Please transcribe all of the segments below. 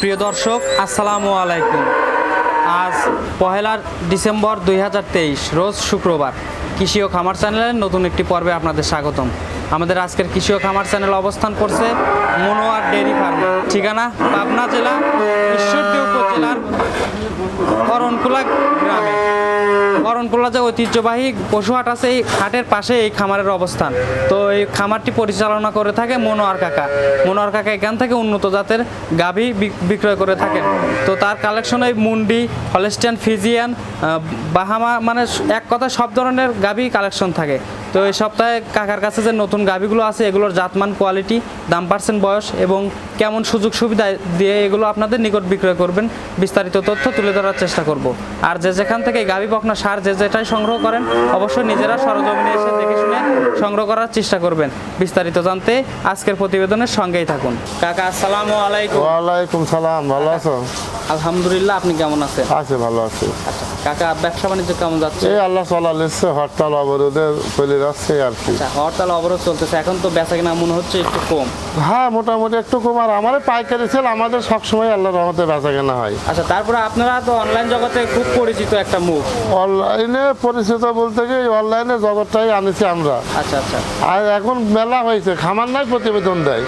প্রিয় দর্শক, আসসালামু আলাইকুম। আজ পহেলা ডিসেম্বর দুই হাজার তেইশ, রোজ শুক্রবার। কৃষি ও খামার চ্যানেলের নতুন একটি পর্বে আপনাদের স্বাগতম। আমাদের আজকের কৃষি ও খামার চ্যানেল অবস্থান করছে মনোয়ার ডেয়ারি ফার্ম, ঠিকানা পাবনা জেলা ঈশ্বরদী উপজেলার করণকুলা গ্রামে। করণকুলা যে ঐতিহ্যবাহী পশু হাট আছে, এই হাটের পাশে এই খামারের অবস্থান। তো এই খামারটি পরিচালনা করে থাকে মনোয়ার কাকা। মনোয়ার কাকা এখান থেকে উন্নত জাতের গাভী বিক্রয় করে থাকেন। তো তার কালেকশনে মুন্ডি হলেস্টিয়ান ফিজিয়ান বাহামা মানে এক কথা সব ধরনের গাভী কালেকশন থাকে। তো এই সপ্তাহে কাকার কাছে যে নতুন গাভীগুলো আছে এগুলোর জাতমান কোয়ালিটি দাম পার্সেন্ট বয়স এবং কেমন সুযোগ সুবিধা দিয়ে এগুলো আপনাদের নিকট বিক্রয় করবেন বিস্তারিত তথ্য তুলে ধরার চেষ্টা করব। আর যে যেখান থেকে গাভী বকনা সার যে যেটাই সংগ্রহ করেন অবশ্যই নিজেরা সরজমিনে এসে দেখে শুনে সংগ্রহ করার চেষ্টা করবেন। বিস্তারিত জানতে আজকের প্রতিবেদনের সঙ্গেই থাকুন। কাকা আসসালামু আলাইকুম। ওয়ালাইকুম সালাম ভালো আছো? আলহামদুলিল্লাহ আপনি কেমন আছেন? আছে ভালো আছি। আচ্ছা। কাকা ব্যবসা বাণিজ্য কেমন যাচ্ছে? এই আল্লাহ চলা লিখছে হরতাল অবরোধে চলে যাচ্ছে আর কি। আচ্ছা হরতাল অবরোধ চলতেছে এখন তো বেচা কিনা মনে হচ্ছে একটু কম। হ্যাঁ মোটামুটি একটু কম আর আমাদের পাইকারি ছেলে আমাদের সবসময় আল্লাহ রহমতে বেচা কেনা হয়। আচ্ছা তারপরে আপনারা তো অনলাইন জগতে খুব পরিচিত একটা মুখ অনলাইনে পরিচিত বলতে কি অনলাইনে জগৎটাই আনেছি আমরা। আচ্ছা আচ্ছা। আর এখন মেলা হয়েছে খামার নাই প্রতিবেদন দেয়।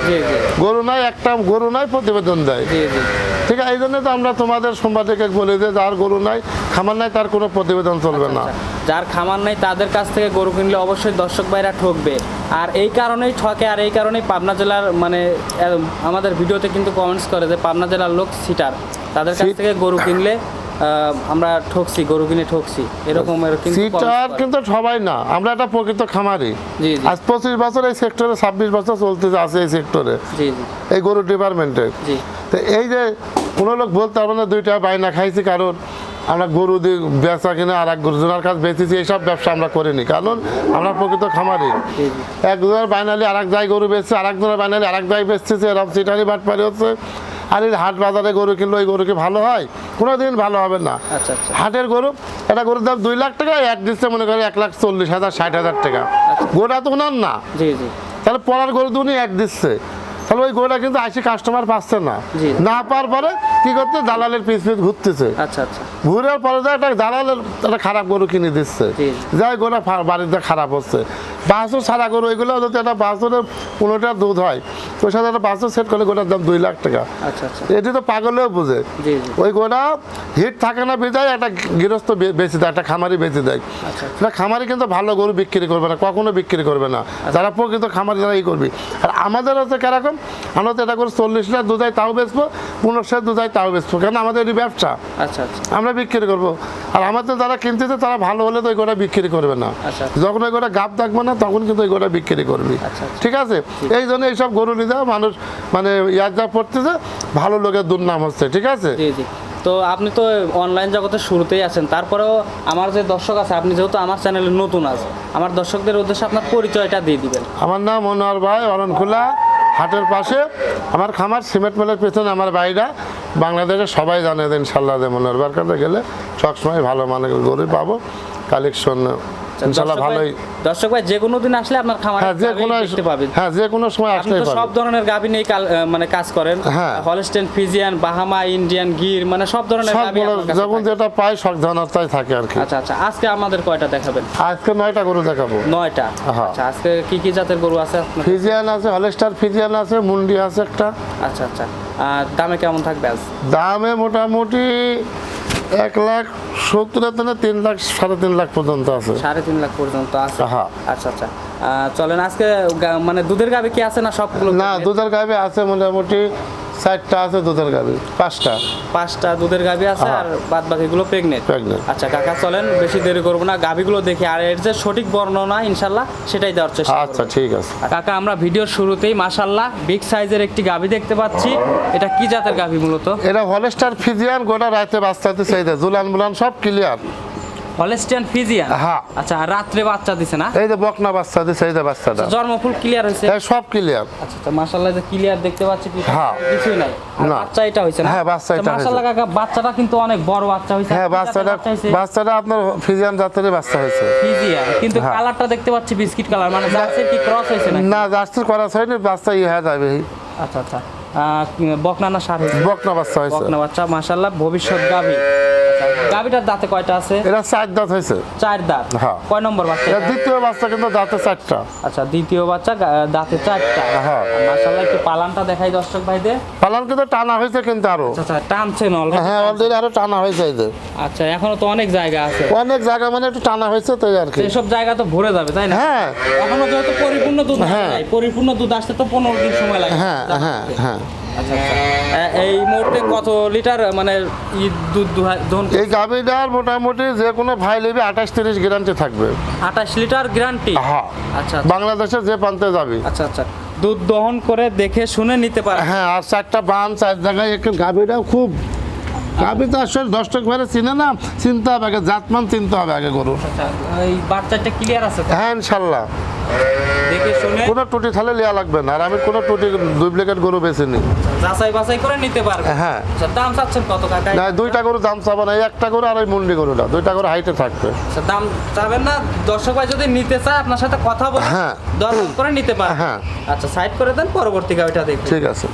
গরু নাই একটা গরু নাই প্রতিবেদন দেয়। জি জি। ঠিক আছে এই জন্য তো আমরা তোমাদের সম্পাদকে বলি যে যার গরু নাই খামার নাই তার কোনো প্রতিবেদন চলবে না। আচ্ছা, যার খামার নাই তাদের কাছ থেকে গরু কিনলে অবশ্যই দর্শক ভাইরা ঠকবে। আর এই কারণেই ঠকে আর এই কারণেই পাবনা জেলার মানে আমাদের ভিডিওতে কিন্তু কমেন্টস করে যে পাবনা জেলার লোক সিটার তাদের কাছ থেকে গরু কিনলে আমরা ঠকছি গরু কিনে ঠকছি। এরকম সিটার কিন্তু সবাই না আমরা একটা প্রকৃত খামারি। আজ পঁচিশ বছর এই সেক্টরে ছাব্বিশ বছর চলতে আছে এই সেক্টরে এই গরু ডিপার্টমেন্টে জি। তো এই যে কোনো লোক বলতে পারবে না দুইটা বাইনা খাইছি কারণ আমরা গরু দিয়ে বেচা কিনে আর এক গরু জোনার কাজ বেচেছি এইসব ব্যবসা আমরা করিনি। কারণ আমরা প্রকৃত খামারি। জি জি এক জনের বাইনালি আর এক জায়গায় গরু বেচছে আর এক জনের বাইনালি আর এক জায়গায় বেচতেছে এরকম সিটারি বাটপারি হচ্ছে। আর এই হাট বাজারে গরু কিনলো ওই গরু কি ভালো হয়? কোনো দিন ভালো হবে না। আচ্ছা আচ্ছা। হাটের গরু একটা গরুর দাম দুই লাখ টাকা এক দিচ্ছে মনে করে এক লাখ চল্লিশ হাজার ষাট হাজার টাকা। গোটা তো ওনার না। তাহলে পড়ার গরু তো উনি এক দিচ্ছে। তাহলে ওই গরুটা কিন্তু আইসি কাস্টমার পাচ্ছে না। না পাওয়ার পরে কি করতে দালালের পিস পিস ঘুরতেছে। আচ্ছা আচ্ছা। ঘুরার পরে যা একটা দালালের একটা খারাপ গরু কিনে দিচ্ছে। যাই গোড়া বাড়িতে খারাপ হচ্ছে। বাসুর সারা গরু ওইগুলো যদি একটা বাসনের পনেরোটা দুধ হয় ওই সাথে একটা বাছুর সেট করলে গোটার দাম দুই লাখ টাকা। আচ্ছা আচ্ছা। এটি তো পাগলেও বুঝে। ওই গোটা হিট থাকে না বিদায় একটা গৃহস্থ বেচে দেয় একটা খামারি বেচে দেয়। আচ্ছা না খামারি কিন্তু ভালো গরু বিক্রি করবে না কখনো বিক্রি করবে না। যারা প্রকৃত খামারি যারা এই করবি। আর আমাদের হচ্ছে কীরকম? আমরা তো এটা করে চল্লিশ লিটার দুধ হয় তাও বেচবো পনেরো লিটার দুধ হয় তাও বেচবো। কারণ আমাদের এটি ব্যবসা। আমরা বিক্রি করব। আর আমাদের যারা কিনতেছে তারা ভালো হলে তো ওই গোটা বিক্রি করবে না। যখন ওই গোটা গাপ থাকবে না তখন কিন্তু ওই গোটা বিক্রি করবি। ঠিক আছে? এই জন্য এইসব গরু নিতে মানুষ মানে ইয়ার যা পড়তেছে ভালো লোকের দুর্নাম হচ্ছে ঠিক আছে? জি জি। তো আপনি তো অনলাইন জগতে শুরুতেই আছেন তারপরেও আমার যে দর্শক আছে আপনি যেহেতু আমার চ্যানেলে নতুন আছে আমার দর্শকদের উদ্দেশ্যে আপনার পরিচয়টা দিয়ে দিবেন। আমার নাম মনোহর ভাই অরণখোলা হাটের পাশে। আমার খামার সিমেন্ট মেলের পেছনে আমার বাড়িটা বাংলাদেশে সবাই জানে যে ইনশাল্লাহ যে মনোহর ভাইয়ের কাছে গেলে সবসময় ভালো মানে গরু পাবো কালেকশন দর্শক ভালোই। দর্শক ভাই যে কোনো দিন আসলে আপনার খামারে হ্যাঁ যে কোনো দেখতে পাবেন। হ্যাঁ যে কোনো সময় আসলেই সব ধরনের নিয়ে মানে কাজ করেন। হ্যাঁ। হলস্টেন ফিজিয়ান বাহামা ইন্ডিয়ান গির মানে সব ধরনের থাকে। যেটা পাই সব ধরনেরটাই থাকে আর কি। আচ্ছা আচ্ছা আজকে আমাদের কয়টা দেখাবেন? আজকে নয়টা গরু দেখাবো। নয়টা? হ্যাঁ। আচ্ছা আজকে কি কি জাতের গরু আছে আপনার ফিজিয়ান আছে হলেস্টার ফিজিয়ান আছে মুন্ডি আছে একটা। আচ্ছা আচ্ছা। আর দামে কেমন থাকবে আজ? দামে মোটামুটি এক লাখ সত্তর থেকে তিন লাখ সাড়ে তিন লাখ পর্যন্ত আছে। সাড়ে তিন লাখ পর্যন্ত আছে? হ্যাঁ। আচ্ছা আচ্ছা। চলেন আজকে মানে দুধের গাবে কি আছে না সবগুলো না দুধের গাবে আছে মোটামুটি চারটা আছে দুধের গাভি। পাঁচটা। পাঁচটা দুধের গাভী আছে। আর বাদ বাকিগুলো প্রেগনেন্ট প্রেগনেন্ট আচ্ছা কাকা চলেন বেশি দেরি করব না। গাভীগুলো দেখি আর এর যে সঠিক বর্ণনা ইনশাল্লাহ সেটাই দেওয়ার চেষ্টা আচ্ছা ঠিক আছে। কাকা আমরা ভিডিওর শুরুতেই মাশাল্লাহ বিগ সাইজের একটি গাভী দেখতে পাচ্ছি। এটা কি জাতের গাভী মূলত? এটা হলেস্টার ফিজিয়ান গোটা রাতে বাচ্চাতে চাইতে জুলান বুলান সব ক্লিয়ার হলেস্টিয়ান ফিজিয়ান হ্যাঁ। আচ্ছা রাত্রে বাচ্চা দিছে না? এই যে বকনা বাচ্চাতে চাইতে বাচ্চাটা। জন্মফুল ক্লিয়ার হয়েছে? এই সব ক্লিয়ার আচ্ছা আচ্ছা মাশাল্লাহ যে ক্লিয়ার দেখতে পাচ্ছি পিছনে হ্যাঁ। কিছুই নাই। না। বাচ্চা এটা হয়েছে না? হ্যাঁ, বাচ্চা এটা মাশাল্লাহ কাকা বাচ্চাটা কিন্তু অনেক বড় বাচ্চা হয়েছে। হ্যাঁ বাচ্চাটা বাচ্চাটা আপনার ফিজিয়ান জাতের বাচ্চা হয়েছে। ফিজিয়ান কিন্তু হ্যাঁ। কালারটা দেখতে পাচ্ছি বিস্কিট কালার মানে জার্সির কি ক্রস হয়েছে না না জার্সির করা হয়নি বাচ্চা ইয়ে হয়ে যাবে। আচ্ছা আচ্ছা। বকনা না সার বকনা বাচ্চা হয়েছে। বকনা বাচ্চা মাশাল্লাহ ভবিষ্যৎ গাবি গাবিটার দাঁতে কয়টা আছে? এটা চার দাঁত হয়েছে। চার দাঁত। হ্যাঁ। কয় নম্বর বাচ্চা এটা? দ্বিতীয় বাচ্চা কিন্তু দাঁতে চারটা। আচ্ছা দ্বিতীয় বাচ্চা দাঁতে চারটা। হ্যাঁ। মাশাল্লাহ একটু পালানটা দেখাই দর্শক ভাইদের। পালান কিন্তু টানা হয়েছে কিন্তু আরও। আচ্ছা আচ্ছা টানছেন অলরেডি হ্যাঁ অলরেডি আরও টানা হয়েছে এই যে। আচ্ছা এখনও তো অনেক জায়গা আছে। অনেক জায়গা মানে একটু টানা হয়েছে তো আর কি। সেসব জায়গা তো ভরে যাবে তাই না? হ্যাঁ। এখনও যেহেতু পরিপূর্ণ দুধ হ্যাঁ। পরিপূর্ণ দুধ আসতে তো পনেরো দিন সময় লাগে। হ্যাঁ হ্যাঁ হ্যাঁ। এই মুহূর্তে কত লিটার মানে দুধ দুহা- দহন এই গাভীটার মোটামুটি যে কোনো ভাই নেবে আঠাশ তিরিশ গ্যারান্টি থাকবে। আঠাশ লিটার গ্যারান্টি হ্যাঁ। আচ্ছা বাংলাদেশে যে প্রান্তে যাবে। আচ্ছা আচ্ছা। দুধ দহন করে দেখে শুনে নিতে পারে। হ্যাঁ আর চারটা বান চার জায়গায় একটু গাভীটাও খুব গাভি তো আসলে দশ টাকা ভাইরে চিনে না চিনতে হবে আগে জাতমান চিনতে হবে আগে গরু। আচ্ছা এই বাচ্চাটা ক্লিয়ার আছে? হ্যাঁ ইনশাল্লাহ। দেখে শুনে কোনো টুটি থালে লিয়া লাগবে না আর আমি কোনো টুটি ডুপ্লিকেট গরু বেছে নিই যাচাই বাছাই করে নিতে পারবে। হ্যাঁ। আচ্ছা দাম চাচ্ছেন কত কাকা? না দুইটা গরু দাম চাবো না একটা গরু আর ওই মুন্ডি গরুটা দুইটা গরু হাইটে থাকবে। আচ্ছা, দাম চাবেন না দর্শক ভাই যদি নিতে চায় আপনার সাথে কথা বলে হ্যাঁ। দর করে নিতে পারে হ্যাঁ। আচ্ছা সাইড করে দেন পরবর্তী গাভিটা দেখুন ঠিক আছে।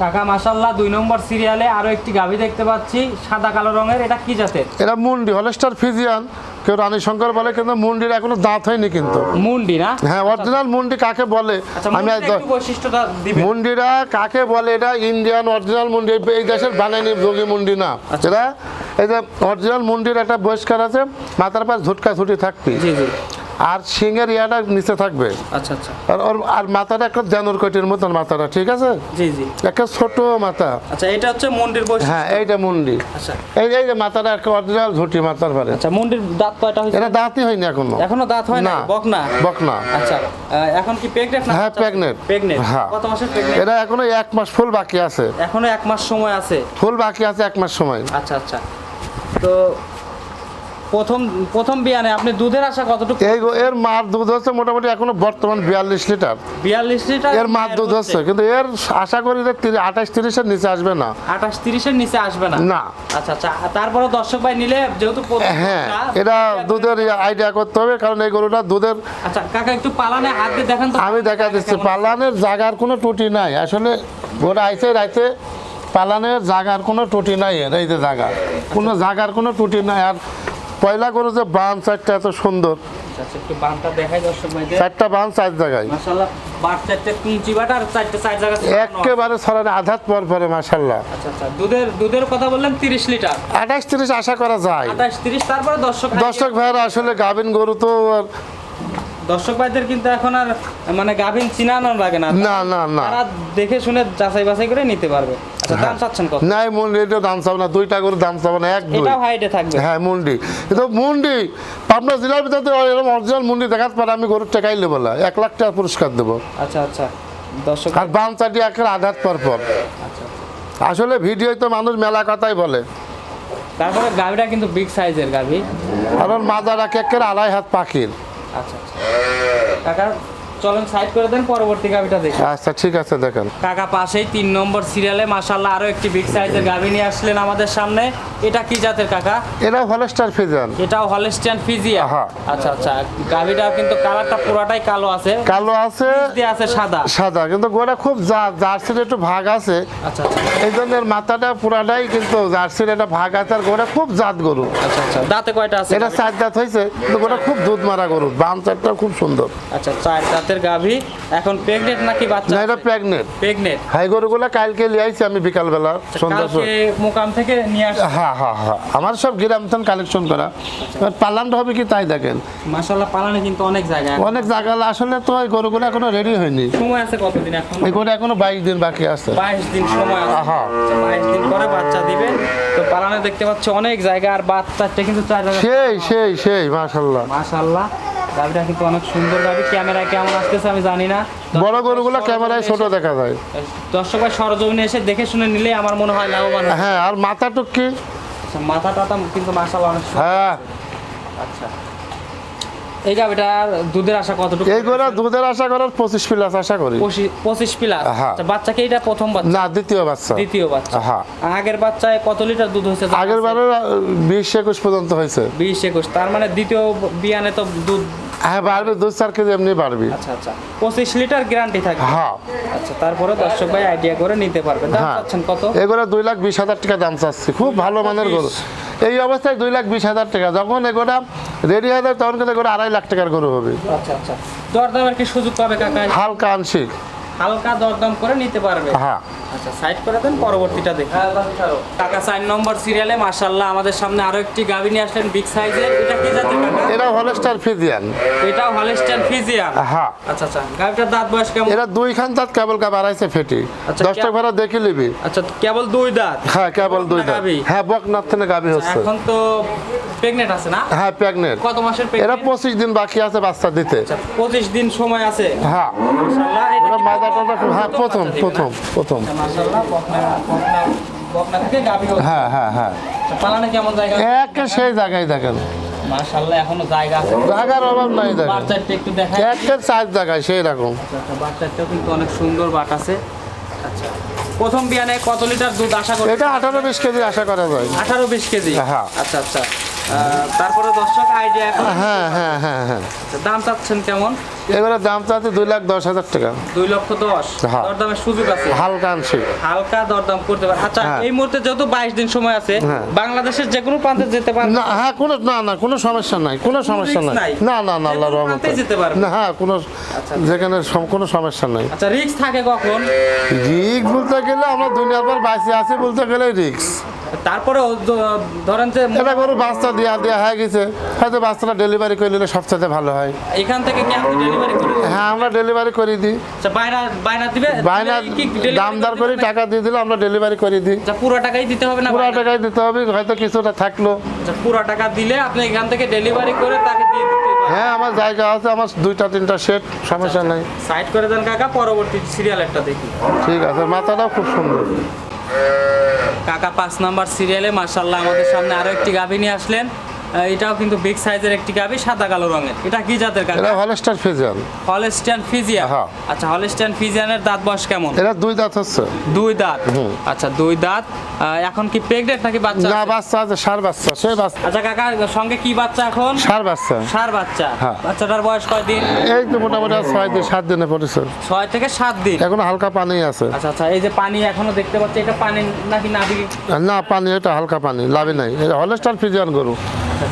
কাকা মাশাল্লাহ দুই নম্বর সিরিয়ালে আরও একটি গাভি দেখতে পাচ্ছি সাদা কালো রঙের এটা কি জাতের? এটা মুন্ডি হলেস্টার ফিজিয়ান। কেউ রানী শঙ্কর বলে কিন্তু মুন্ডির এখনও দাঁত হয়নি কিন্তু। মুন্ডি না? হ্যাঁ অরিজিনাল মুন্ডি কাকে বলে? আচ্ছা আমি বৈশিষ্ট্যটা মুন্ডিরা কাকে বলে? এটা ইন্ডিয়ান অরিজিনাল মুন্ডি। এই- দেশের বানায়নি যোগী মুন্ডি না। আচ্ছা। এটা এই যে অরিজিনাল মুন্ডির একটা বহিষ্কার আছে মাথার পাশ ঝুটকা ছুটি থাকবে। জি জি। আর সিংহের ইয়াটা নিচে থাকবে। আচ্ছা আচ্ছা। আর ওর- আর মাথাটা একটা জানুর কটির মতন মাথাটা ঠিক আছে? জি জি। একটা ছোট মাথা। আচ্ছা এটা হচ্ছে মুন্ডির বৈশিষ্ট্য হ্যাঁ এইটা মুন্ডি। আচ্ছা। এই এই যে মাথাটা একটা অরিজিনাল ঝুটি মাথার পারে আচ্ছা মুন্ডির দাঁত কয়টা হয়েছে? এটা দাঁতই হয়নি এখনও। এখনও দাঁত হয় না না। বক না বকনা। আচ্ছা এখন কি প্রেগনেন্ট না হ্যাঁ, pregnant। প্রেগনেন্ট হ্যাঁ। কত মাসের প্রেগনেন্ট এটা এখনও এক মাস ফুল বাকি আছে। এখনও এক মাস সময় আছে। ফুল বাকি আছে এক মাস সময়। আচ্ছা আচ্ছা। তো প্রথম প্রথম বিয়ানে আপনি দুধের আশা কতটুকু? এই এর মার দুধ হচ্ছে মোটামুটি এখনও বর্তমান বিয়াল্লিশ লিটার। বিয়াল্লিশ লিটার এর মার দুধ হচ্ছে কিন্তু এর আশা করি যে আঠাশ তিরিশের নিচে আসবে না। আঠাশ তিরিশের নিচে আসবে না? না। আচ্ছা আচ্ছা তারপরে দর্শক ভাই নিলে যেহেতু হ্যাঁ এটা দুধের আইডিয়া করতে হবে কারণ এই গরুটা দুধের আচ্ছা কাকা একটু পালানে হাত দিয়ে দেখেন আমি দেখা দিচ্ছি পালানের জায়গার কোনো ত্রুটি নাই। আসলে ওরা আইছে রাইতে পালানের জায়গার কোনো ত্রুটি নাই এর এই যে জায়গা। কোনো জায়গার কোনো ত্রুটি নাই আর পয়লা গরু যে বান চারটা এত সুন্দর। আচ্ছা, আচ্ছা, ভাইয়ের চারটা বান চার জায়গায়। একেবারে ছড়ানো আধাত পর পরে মাসাল্লাহ আচ্ছা দুধের দুধের কথা বললাম তিরিশ লিটার। আঠাশ তিরিশ আশা করা যায়। আঠাশ তিরিশ তারপরে দর্শক দর্শক ভাইরা আসলে গাভিন গরু তো দর্শক ভাইদের কিন্তু এখন আর মানে গাভিন চিনানো লাগে না। না না না। তারা দেখে শুনে যাচাই বাছাই করে নিতে পারবে। আচ্ছা দাম চাচ্ছেন কত? নাই মুন্ডি এটা দাম চাবো না দুইটা গরু দাম চাবো না এক দুই। এটাও হাইটে থাকবে। হ্যাঁ মুন্ডি। কিন্তু মুন্ডি পাবনা জেলার ভিতরে এরকম অরিজিনাল মুন্ডি দেখাতে পারে আমি গরুর টাকাই নেব না এক লাখ টাকা পুরস্কার দেবো। আচ্ছা আচ্ছা। দর্শক আর বাম চাটি একের আঘাত পর পর। আচ্ছা আসলে ভিডিও তো মানুষ মেলা কথাই বলে। তারপরে গাভিটা কিন্তু বিগ সাইজের গাভি। কারণ মাদার এক একের আড়াই হাত পাখির। আচ্ছা আচ্ছা। কাকা চলেন সাইড করে দেন পরবর্তী গাভিটা দেখি। আচ্ছা ঠিক আছে দেখেন। কাকা পাশেই তিন নম্বর সিরিয়ালে মাশাল্লাহ আরও একটি বিগ সাইজের গাভি নিয়ে আসলেন আমাদের সামনে। এটা কি জাতের কাকা? এরা হলস্টার ফিজান এটাও হলস্টিয়ান ফিজিয়া হ্যাঁ। আচ্ছা আচ্ছা গাভিটা কিন্তু কালারটা পুরাটাই কালো আছে। কালো আছে আছে সাদা। সাদা কিন্তু গোটা খুব জার্সির একটু ভাগ আছে। আচ্ছা আচ্ছা। এই জন্য মাথাটা পুরাটাই কিন্তু জার্সির একটা ভাগ আছে আর গোটা খুব জাত গরু। আচ্ছা আচ্ছা দাঁতে কয়টা আছে? এটা চার দাঁত হয়েছে কিন্তু গোটা খুব দুধ মারা গরু বাম চারটা খুব সুন্দর। আচ্ছা চার দাঁতের গাভি এখন প্রেগনেন্ট নাকি বাচ্চা না এটা প্রেগনেন্ট প্রেগনেন্ট হাই গরুগুলো কালকে লিয়ে আইছি আমি বিকালবেলা সন্ধ্যা কালকে মোকাম থেকে নিয়ে আস হ্যাঁ হ্যাঁ হ্যাঁ আমার সব গ্রাম থান কালেকশন করা। এবার পালানটা হবে কি তাই দেখেন। মাশাল্লাহ পালানে কিন্তু অনেক জায়গা অনেক জায়গা আসলে তো ওই গরুগুলো এখনও রেডি হয়নি। সময় আছে কতদিন এখন? এই গরু এখনও বাইশ দিন বাকি আছে। বাইশ দিন সময় আছে। আহা। আচ্ছা, বাইশ দিন পরে বাচ্চা দিবে। তো পালানে দেখতে পাচ্ছ অনেক জায়গা আর বাচ্চাটা কিন্তু চার জায়গা সেই সেই সেই মাশাল্লাহ মাশাল্লাহ গাভিটা কিন্তু অনেক সুন্দর। গাভি ক্যামেরায় কেমন আসতেছে আমি জানি না। বড় গরুগুলো ক্যামেরায় ছোট দেখা যায়। দর্শক ভাই সরজমিনে এসে দেখে শুনে নিলে আমার মনে হয় লাভবান হ্যাঁ আর মাথা টুকি আচ্ছা, মাথা টাথা কিন্তু মাশাল্লাহ অনেক। হ্যাঁ। আচ্ছা। এই গাভিটা দুধের আশা কতটুকু? এই গরু দুধের আশা করার পঁচিশ প্লাস আশা করি। পঁচিশ- পিলার হ্যাঁ। আচ্ছা, বাচ্চাকে এটা প্রথম বাচ্চা? না দ্বিতীয় বাচ্চা। দ্বিতীয় বাচ্চা। হ্যাঁ। আগের বাচ্চায় কত লিটার দুধ হয়েছে আগের? বারে বিশ একুশ পর্যন্ত হয়েছে। বিশ একুশ তার মানে দ্বিতীয় বিয়ানে তো দুধ হ্যাঁ বাড়বে দু চার কেজি এমনি বাড়বে। আচ্ছা আচ্ছা। পঁচিশ লিটার গ্যারান্টি থাকবে? হ্যাঁ। আচ্ছা তারপরে দর্শক ভাই আইডিয়া করে নিতে পারবে। দাম হ্যাঁ। চাচ্ছেন কত? এগুলো দুই লাখ বিশ হাজার টাকা দাম চাচ্ছি। খুব ভালো মানের গরু। এই অবস্থায় দুই লাখ বিশ হাজার টাকা। যখন এগুলো রেডি হয়ে যাবে তখন কিন্তু এগুলো আড়াই লাখ টাকার গরু হবে। আচ্ছা আচ্ছা। দরদামের কি সুযোগ পাবে কাকা হালকা আংশিক। হালকা দরদাম করে নিতে পারবে। হ্যাঁ। আচ্ছা সাইড করে দেন পরবর্তীটা দেখি। কাকা চার নম্বর সিরিয়ালে মাশাল্লাহ আমাদের সামনে আরও একটি গাভী নিয়ে আসলেন বিগ সাইজের এটা কি জাতের কাকা? এরা হলস্টার ফিজিয়ান এটা হলিস্টান ফিজিয়ান হ্যাঁ। আচ্ছা আচ্ছা গাভীটার দাঁত বয়স কেমন? এরা দুই খান তাত কেবল কা বাড়াইছে ফেটি। আচ্ছা, দশটা কে- ভাড়া দেখে নিবি। আচ্ছা কেবল দুই দাঁত? হ্যাঁ কেবল দুই দাঁত? হ্যাঁ বকনাথ থেকে গাভী হচ্ছে। এখন তো প্রেগনেন্ট আছে না? হ্যাঁ প্রেগনেন্ট কত মাসের এরা প্রেগনেন্ট পঁচিশ দিন বাকি আছে বাচ্চা দিতে। আচ্ছা পঁচিশ দিন সময় আছে। হ্যাঁ। মাশাআল্লাহ এটা হ্যাঁ প্রথম? প্রথম প্রথম। হ্যাঁ হ্যাঁ হ্যাঁ। আচ্ছা, পালানে কেমন জায়গা একে সেই জায়গায় দেখেন। মাশাআল্লাহ এখনও জায়গা আছে জায়গার অভাব নাই দেখেন। বাচ্চাটা একটু দেখাই চার জায়গায় সেই রকম। বাচ্চাটাও কিন্তু অনেক সুন্দর বাট আছে আচ্ছা প্রথম বিয়ানে কত লিটার দুধ আশা করি এটা আঠারো বিশ কেজি আশা করা যায়। আঠারো বিশ কেজি? হ্যাঁ। আচ্ছা আচ্ছা। তারপরে দর্শক আইডিয়া হ্যাঁ হ্যাঁ হ্যাঁ হ্যাঁ। দাম চাচ্ছেন কেমন? এবারে দাম চাচ্ছে দুই লাখ দশ হাজার টাকা। দুই লক্ষ দশ। হ্যাঁ। দরদামের সুযোগ আছে। হালকা আংশিক। হালকা দরদাম করতে পারে। আচ্ছা হ্যাঁ। এই মুহূর্তে যেহেতু বাইশ দিন সময় আছে হ্যাঁ। বাংলাদেশের যে কোনো প্রান্তে যেতে পারে না হ্যাঁ কোনো না না কোনো সমস্যা নাই কোনো সমস্যা নাই? না না না আল্লাহ রহমতে। যেতে পারবে? না হ্যাঁ কোনো আচ্ছা। যেখানে কোনো সমস্যা নাই। আচ্ছা রিক্স থাকে কখন? রিক্স বলতে গেলে আমরা দুনিয়ার পর বাইসে আছি বলতে গেলে রিক্স তারপরে ধরেন যে এটা গরু বাচ্চা দেওয়া দেওয়া হয়ে গেছে। হয়তো বাচ্চাটা ডেলিভারি করে নিলে সবচেয়ে ভালো হয়। এখান থেকে কি আপনি ডেলিভারি করে? দিবেন? হ্যাঁ আমরা ডেলিভারি করে দিই। আচ্ছা বাইনা বাইনা দিবে? বায়না দাম দর করে টাকা দিয়ে দিলে আমরা ডেলিভারি করে দিই। আচ্ছা পুরো টাকাই দিতে হবে না পুরো বায়না? টাকায় দিতে হবে হয়তো কিছুটা থাকল। আচ্ছা পুরো টাকা দিলে আপনি এখান থেকে ডেলিভারি করে তাকে দিয়ে দিতে হ্যাঁ আমার জায়গা আছে আমার দুইটা তিনটা সেট সমস্যা নাই। সাইড করে দেন কাকা পরবর্তী সিরিয়াল একটা দেখি। ঠিক আছে মাথাটাও খুব সুন্দর। কাকা পাঁচ নাম্বার সিরিয়ালে মার্শাল্লাহ আমাদের সামনে আরও একটি গাভিনী আসলেন। এটাও কিন্তু বিগ সাইজের একটি গাভী সাদা কালো রঙের। এটা কি জাতের কাকা এরা হলস্টার ফিজিয়ান ফিজিয়ান হ্যাঁ। আচ্ছা হলস্টিয়ান ফিজিয়ানের দাঁত বয়স কেমন? এটা দুই দাঁত হচ্ছে। দুই দাঁত? আচ্ছা দুই দাঁত। এখন কি প্রেগনেন্ট নাকি বাচ্চা না বাচ্চা আছে সার বাচ্চা সেই বাচ্চা। আচ্ছা কাকা সঙ্গে কি বাচ্চা এখন? সার বাচ্চা। সার বাচ্চা। হ্যাঁ। বাচ্চাটার বয়স কয়দিন? এই তো মোটামুটি আর ছয় দিন সাত দিনে পড়েছে। ছয় থেকে সাত দিন? এখন হালকা পানি আছে। আচ্ছা আচ্ছা এই যে পানি এখনও দেখতে পাচ্ছি এটা পানি নাকি নাবি না পানি এটা হালকা পানি লাভে নাই। এটা হলস্টার ফিজিয়ান গরু।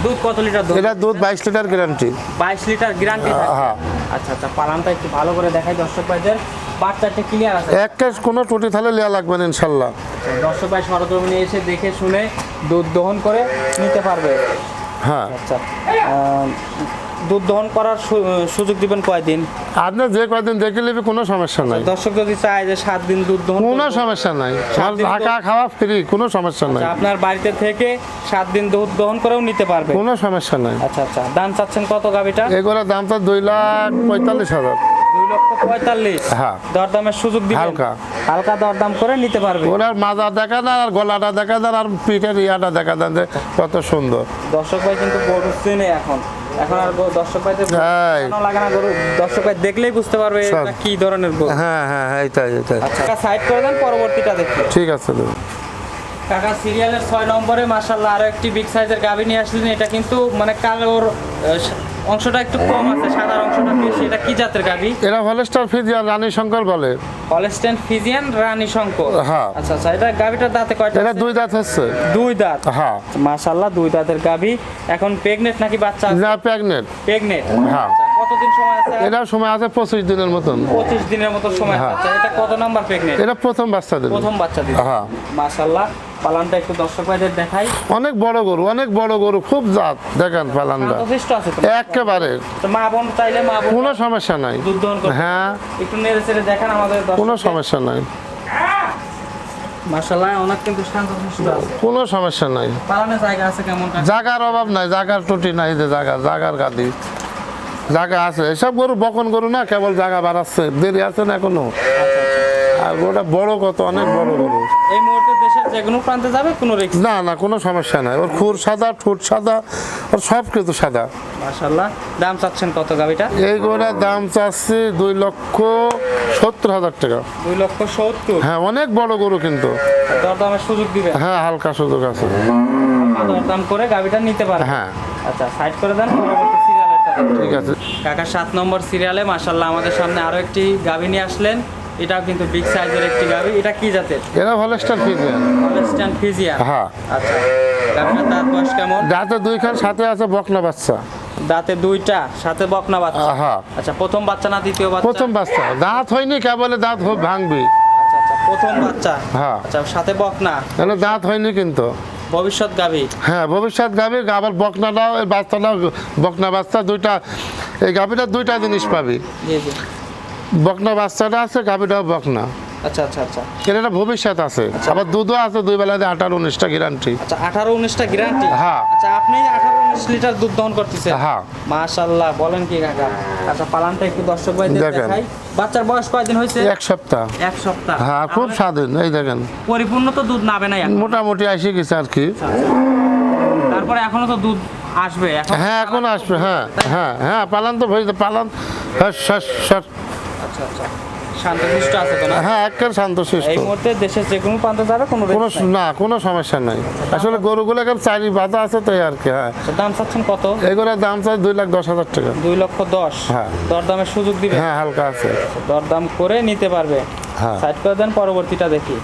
দুধ কত লিটার দুধ এটা দুধ বাইশ লিটার গ্যারান্টি বাইশ লিটার গ্যারান্টি হ্যাঁ। আচ্ছা আচ্ছা পালানটা একটু ভালো করে দেখাই দর্শক ভাইদের। বাচ্চাটা ক্লিয়ার আছে? এক কেস কোনো টুটি থালে লেয়া লাগবে না ইনশাআল্লাহ দর্শক ভাই সরজমিনে এসে দেখে শুনে দুধ দহন করে নিতে পারবে। হ্যাঁ। আচ্ছা দুধ দহন করার সুযোগ দিবেন কয়দিন? আপনি যে কয়দিন দেখে নেবে কোনো সমস্যা নাই। দর্শক যদি চায় যে সাত দিন দুধ দহন কোনো সমস্যা নাই। থাকা খাওয়া ফ্রি কোনো সমস্যা নাই। আচ্ছা, আপনার বাড়িতে থেকে সাত দিন দুধ দহন করেও নিতে পারবে? কোনো সমস্যা নাই। আচ্ছা আচ্ছা দাম চাচ্ছেন কত গাবিটা এগুলোর দাম তো দুই লাখ পঁয়তাল্লিশ হাজার। দুই লক্ষ পঁয়তাল্লিশ? হ্যাঁ। দরদামের সুযোগ দিবেন? হালকা। হালকা দরদাম করে নিতে পারবে? ওনার মাজা দেখা দেন আর গলাটা দেখা দেন আর পিঠের ইয়াটা দেখা দেন যে কত সুন্দর। দর্শক ভাই কিন্তু গরু চেনে এখন। এখন আর দর্শক পাইতে এই। লাগে না গরু দর্শক ভাই দেখলেই বুঝতে পারবে। কি ধরনের গরু হ্যাঁ হ্যাঁ হ্যাঁ এইটাই এইটাই আচ্ছা সাইড করে দেন পরবর্তীটা দেখি ঠিক আছে। কাকা সিরিয়ালের ছয় নম্বরে মাসাল্লাহ আরও একটি বিগ সাইজের গাভি নিয়ে আসলেন এটা কিন্তু মানে কালোর অংশটা একটু কম আছে সাদার অংশটা বেশি। এটা কি জাতের গাভি এরা হলস্টার ফিজিয়ান রানী শঙ্কর বলে। হলস্টেন ফিজিয়ান রানী শঙ্কর? হ্যাঁ। আচ্ছা আচ্ছা এটা গাভিটার দাঁতে কয়টা আছে? দুই দাঁত হচ্ছে। দুই দাঁত। হ্যাঁ। মাশাল্লাহ দুই দাঁতের গাভি এখন প্রেগনেন্ট নাকি বাচ্চা না প্রেগনেন্ট প্রেগনেন্ট হ্যাঁ। কতদিন সময় আছে? এটার সময় আছে পঁচিশ দিনের মতন। পঁচিশ দিনের মতো সময় আছে হ্যাঁ। আচ্ছা, এটা কত নাম্বার প্রেগনেন্ট এটা প্রথম বাচ্চা দিল প্রথম বাচ্চা দিচ্ছে হ্যাঁ। মাশাল্লাহ পালানটা একটু দর্শক ভাইদের দেখাই। অনেক বড় গরু অনেক বড় গরু খুব জাত। দেখেন পালানটা। যথেষ্ট আছে তো। একেবারে। তো মা বোন চাইলে মা বোন কোনো সমস্যা নাই। দুধ দহন হ্যাঁ। একটু নেড়ে চেড়ে দেখান আমাদের কোনো সমস্যা নাই। অনেক কিন্তু শান্তশিষ্ট আছে। কোনো সমস্যা নাই। পালানের জায়গা আছে কেমন কাকা? জাগার অভাব নাই জাগার টুটি নাই যে জাগা জাগার গাদি। জাগা আছে। এসব গরু বকন গরু না কেবল জাগা বাড়াচ্ছে। দেরি আছে না এখনও? আর বড় কত? অনেক বড় গরু এই মুহূর্তে দেশের যে কোনো প্রান্তে যাবে কোনো না না কোনো সমস্যা নাই। ওর খুর সাদা ঠোঁট সাদা ওর সব কিছু সাদা। মাশাল্লাহ দাম চাচ্ছেন কত গাবিটা? এই গরুটার দাম চাচ্ছি দুই লক্ষ সত্তর হাজার টাকা। দুই লক্ষ সত্তর? হ্যাঁ অনেক বড় গরু কিন্তু। দরদামের সুযোগ দিবে হ্যাঁ হালকা সুযোগ আছে। দরদাম করে গাবিটা নিতে পারে হ্যাঁ। আচ্ছা সাইড করে দেন পরবর্তী ঠিক আছে। কাকা সাত নম্বর সিরিয়ালে মাসাল্লাহ আমাদের সামনে আরও একটি গাভী নিয়ে আসলেন। এটাও কিন্তু বিগ সাইজের একটি গাভী এটা কি জাতের? এরা হলস্টার ফিজিয়ান। Holstein Friesian? হ্যাঁ। আচ্ছা। গাভীটার দাঁত বয়স কেমন? দাঁতে দুইখান সাথে আছে বকনা বাচ্চা। দাঁতে দুইটা সাথে বকনা বাচ্চা? হ্যাঁ। আচ্ছা প্রথম বাচ্চা না দ্বিতীয় বাচ্চা? প্রথম বাচ্চা। দাঁত হয়নি কেবলে দাঁত ভাঙবি। আচ্ছা আচ্ছা প্রথম বাচ্চা? হ্যাঁ। আচ্ছা সাথে বকনা? তাহলে দাঁত হয়নি কিন্তু। ভবিষ্যৎ গাভী হ্যাঁ ভবিষ্যৎ গাভী আবার বকনাটাও বাচ্চাটাও বকনা বাচ্চা দুইটা এই গাভীটা দুইটা জিনিস পাবি। জি জি। বকনা বাচ্চাটা আছে গাভীটাও বকনা। আচ্ছা আচ্ছা আচ্ছা। ভবিষ্যৎ আছে। আবার দুধও আছে দুই বেলাতে আঠারো উনিশটা গ্যারান্টি আচ্ছা আঠারো উনিশটা গ্যারান্টি হ্যাঁ। আচ্ছা আপনি আঠারো উনিশ লিটার দুধ দহন করতেছেন? হ্যাঁ। মাশাল্লাহ বলেন কি কাকা? আচ্ছা পালানটা একটু দর্শক দেখাই। বাচ্চার বয়স কয়দিন হয়েছে? এক সপ্তাহ। এক সপ্তাহ। হ্যাঁ খুব স্বাধীন এই দেখেন। পরিপূর্ণ তো দুধ নাবে না মোটামুটি আসে গেছে আর কি। তারপরে এখনও তো দুধ আসবে হ্যাঁ এখন আসবে হ্যাঁ হ্যাঁ হ্যাঁ পালান তো পালান। হ্যাঁ। আচ্ছা আচ্ছা। শান্তশিষ্ট আছে তো না? হ্যাঁ একের শান্তশিষ্ট। এই মুহূর্তে দেশের যে কোনো প্রান্ত দ্বারা কোনো কোনো না কোনো সমস্যা নাই। আসলে গরুগুলো এখন চারি বাধা আছে তো আর কি হ্যাঁ। আচ্ছা, দাম চাচ্ছেন কত? দাম চাই দুই লাখ দশ হাজার টাকা। দুই লক্ষ দশ? হ্যাঁ। দরদামের সুযোগ দিবে? হ্যাঁ হালকা আছে। দরদাম করে নিতে পারবে। হ্যাঁ। সাইড করে দেন পরবর্তীটা দেখি।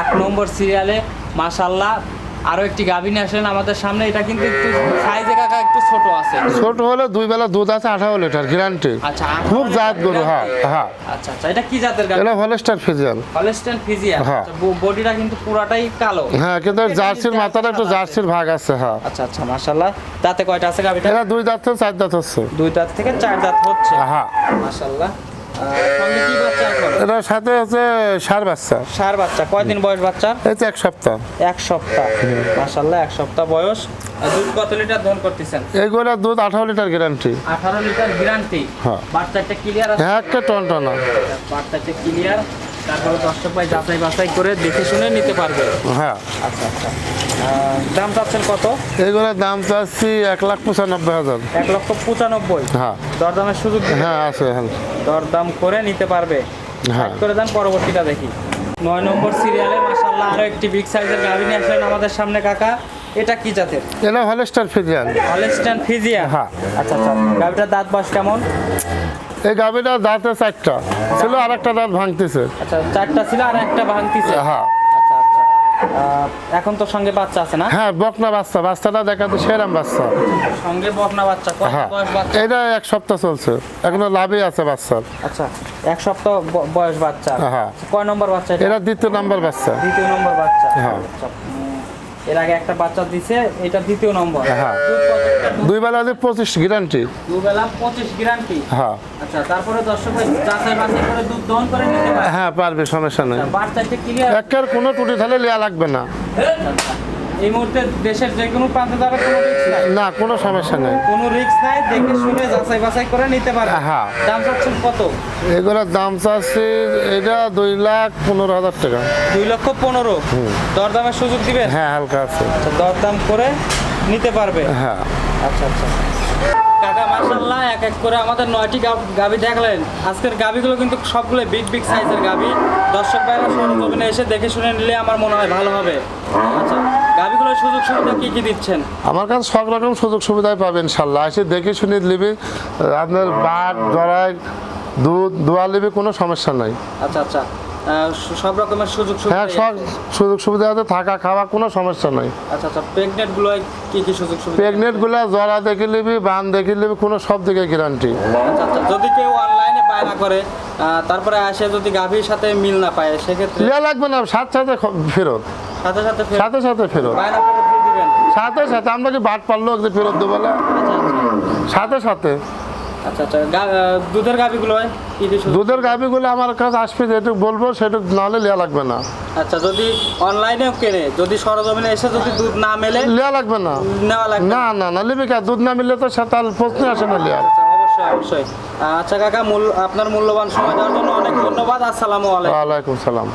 আট নম্বর সিরিয়ালে মাশাল্লাহ আরও একটি গাভী নিয়ে আসলেন আমাদের সামনে। এটা কিন্তু একটু সাইজে কাকা একটু ছোট আছে। ছোট হলে দুই বেলা দুধ আছে আঠারো লিটার গ্যারান্টি আচ্ছা খুব জাত গরু হ্যাঁ হ্যাঁ। আচ্ছা আচ্ছা এটা কি জাতের গাভী? এটা হলস্টার ফিজিয়ান হলস্টেন ফিজিয়ান হ্যাঁ। বডিটা কিন্তু পুরাটাই কালো। হ্যাঁ কিন্তু জার্সির মাথাটা একটু জার্সির ভাগ আছে হ্যাঁ। আচ্ছা আচ্ছা মাশাল্লাহ দাঁতে কয়টা আছে গাভীটা? এরা দুই দাঁত থেকে চার দাঁত হচ্ছে দুই দাঁত থেকে চার দাঁত হচ্ছে। হ্যাঁ। মাশাল্লাহ এটার সাথে হচ্ছে সার বাচ্চা। সার বাচ্চা। কয়দিন বয়স বাচ্চা এই তো এক সপ্তাহ। এক সপ্তাহ। মাশাআল্লাহ এক সপ্তাহ বয়স। দুধ কত লিটার দহন করতেছেন? এইগুলো দুধ আঠারো লিটার গ্যারান্টি আঠারো লিটার গ্যারান্টি হ্যাঁ। বাচ্চাটা ক্লিয়ার আছে? হ্যাঁ একটা টন টনা বাচ্চাটা ক্লিয়ার তারপরে দর্শক ভাই যাচাই বাছাই করে দেখে শুনে নিতে পারবে। হ্যাঁ। আচ্ছা আচ্ছা। দাম চাচ্ছেন কত? এইগুলোর দাম চাচ্ছি এক লাখ পঁচানব্বই হাজার। এক লক্ষ পঁচানব্বই? হ্যাঁ। দরদামের সুযোগ হ্যাঁ আছে হ্যাঁ। দরদাম করে নিতে পারবে। হ্যাঁ। করে দেন পরবর্তীটা দেখি। নয় নম্বর সিরিয়ালে মাসাল্লাহ আরও একটি বিগ সাইজের গাভী নিয়ে আসলেন আমাদের সামনে কাকা। এটা কি জাতের? এটা হলস্টার ফিজিয়ান। হলস্টাইন ফিজিয়া হ্যাঁ। আচ্ছা আচ্ছা। গাভীটার দাঁত বাস কেমন? এই গাভিটা দাঁতে চারটা। ছিল আর একটা দাঁত ভাঙতেছে। আচ্ছা চারটা ছিল আর একটা ভাঙতিছে। হ্যাঁ। আচ্ছা আচ্ছা। এখন তো সঙ্গে বাচ্চা আছে না? হ্যাঁ বকনা বাচ্চা। বাচ্চাটা দেখাতে সেরাম বাচ্চা। সঙ্গে বকনা বাচ্চা। কত হ্যাঁ। বয়স বাচ্চা? এটা এক সপ্তাহ চলছে। এখনও লাভই আছে বাচ্চার। আচ্ছা এক সপ্তাহ বয়স বাচ্চা। হ্যাঁ। কয় নম্বর বাচ্চা এটা? এটা দ্বিতীয় নাম্বার বাচ্চা। দ্বিতীয় নম্বর বাচ্চা। হ্যাঁ। আচ্ছা, এর আগে একটা বাচ্চা দিছে এটা দ্বিতীয় নম্বর। হ্যাঁ। লিটার? দুই বেলা পঁচিশ গ্যারান্টি দুবেলা পঁচিশ গ্যারান্টি হ্যাঁ। আচ্ছা তারপরে দর্শক যাচাই বাছাই করে দুধ দহন করে নিতে হ্যাঁ পারবে সমস্যা নেই। বাচ্চাটা ক্লিয়ার একের কোনো টুটি তাহলে লেয়া লাগবে না। এই মুহূর্তে দেশের যে কোনো প্রান্তে যাবে কোনো রিস্ক নাই। না কোনো সমস্যা নেই। কোনো রিস্ক নাই দেখে শুনে যাচাই বাছাই করে নিতে পারে হ্যাঁ। দাম চাচ্ছেন কত? এগুলোর দাম চাচ্ছি এটা দুই লাখ পনেরো হাজার টাকা। দুই লক্ষ পনেরো। দরদামের সুযোগ দিবেন? হ্যাঁ হালকা আছে। দরদাম করে নিতে পারবে? হ্যাঁ। আচ্ছা আচ্ছা। কাকা মাশাল্লাহ এক এক করে আমাদের নয়টি গাব- গাভী দেখলেন। আজকের গাভীগুলো কিন্তু সবগুলো বিগ বিগ সাইজের গাভী দর্শক ভাইরা সরজমিনে এসে দেখে শুনে নিলে আমার মনে হয় ভালো হবে। আচ্ছা। গাভীগুলোর সুযোগ সুবিধা কি কি দিচ্ছেন? আমার কাছে সব রকম সুযোগ সুবিধাই পাবেন ইনশাল্লাহ। এসে দেখে শুনে নিবি আপনার বাট জড়াই দুধ দোয়া নিবি কোনো সমস্যা নাই। আচ্ছা আচ্ছা। সব রকমের সুযোগ সুবিধা হ্যাঁ সব সুযোগ সুবিধা আছে থাকা খাওয়া কোনো সমস্যা নাই। আচ্ছা আচ্ছা। প্রেগনেন্টগুলো কি কি সুযোগ সুবিধা দেখে নিবি বান দেখে নিবি কোনো সব দিকে গ্যারান্টি আচ্ছা আচ্ছা। যদি কেউ অনলাইনে করে তারপরে আসে যদি গাভীর সাথে মিল না পায় সেক্ষেত্রে? লাগবে না সাথে সাথে ফেরত। সাথে সাথে ফেরত সাথে সাথে আমরা কি বাট পারল একদিন ফেরত দেবো না আচ্ছা আচ্ছা। সাথে সাথে। আচ্ছা দুধের গাভীগুলো দুধের গাভিগুলো আমার কাছে আসবে যেটুকু বলব সেটুকু নাহলে লিয়া লাগবে না। আচ্ছা যদি অনলাইনেও কেনে যদি সরজমিনে এসে যদি দুধ না মেলে লিয়া লাগবে না। নেওয়া লাগবে না? না না লিবি দুধ না মিললে তো সে তার প্রশ্ন আসে না আচ্ছা, অবশ্যই অবশ্যই। আচ্ছা কাকা মূল আপনার মূল্যবান সময় দেওয়ার জন্য অনেক ধন্যবাদ। আসসালামু আলাইকুম। ওয়ালাইকুম সালাম।